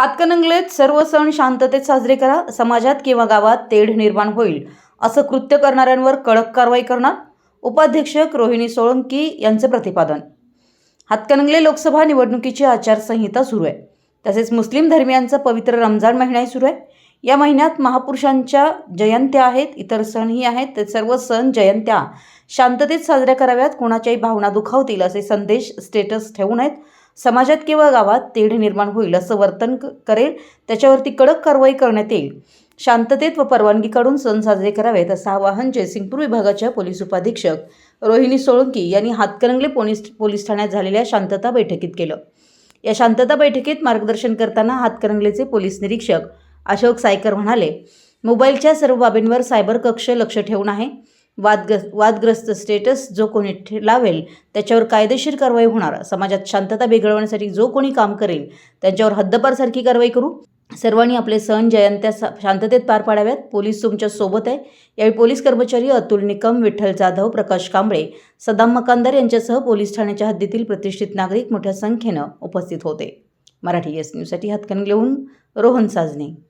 हातकणंगलेत सर्व सण शांततेत साजरे करा समाजात किंवा गावात तेढ निर्माण होईल असं कृत्य करणाऱ्यांवर कडक कारवाई करणार उपाध्यक्षक रोहिणी सोळंकी यांचं प्रतिपादन. हातकणंगले लोकसभा निवडणुकीची आचारसंहिता सुरू आहे. तसेच मुस्लिम धर्मियांचा पवित्र रमजान महिनाही सुरू आहे. या महिन्यात महापुरुषांच्या जयंत्या आहेत इतर सणही आहेत ते सर्व सण जयंत्या शांततेत साजऱ्या कराव्यात कोणाच्याही भावना दुखावतील असे संदेश स्टेटस ठेवू नयेत समाजात किंवा गावात तेढ निर्माण होईल असं वर्तन क- करेल. त्याच्यावरती कडक कारवाई करण्यात येईल. शांततेत व परवानगी काढून सण साजरे करावेत असं आवाहन जयसिंगपूर विभागाच्या पोलीस उपाधीक्षक रोहिणी सोळंकी यांनी हातकणंगले पोलीस पोलीस ठाण्यात झालेल्या शांतता बैठकीत केलं. या शांतता बैठकीत मार्गदर्शन करताना हातकणंगलेचे पोलीस निरीक्षक अशोक सायकर म्हणाले मोबाईलच्या सर्व बाबींवर सायबर कक्ष लक्ष ठेवून आहे. वादग्र वादग्रस्त स्टेटस जो कोणी लावेल त्याच्यावर कायदेशीर कारवाई होणार. समाजात शांतता बिघडवण्यासाठी जो कोणी काम करेल त्यांच्यावर हद्दपारसारखी कारवाई करू. सर्वांनी आपले सण जयंत्या सा- शांततेत पार पाडाव्यात. पोलीस तुमच्यासोबत आहे. यावेळी पोलीस कर्मचारी अतुल निकम विठ्ठल जाधव प्रकाश कांबळे सदाम मकानदार यांच्यासह पोलीस ठाण्याच्या हद्दीतील प्रतिष्ठित नागरिक मोठ्या संख्येनं उपस्थित होते. मराठी एस न्यूजसाठी हातकणंगलेहून रोहन साजने.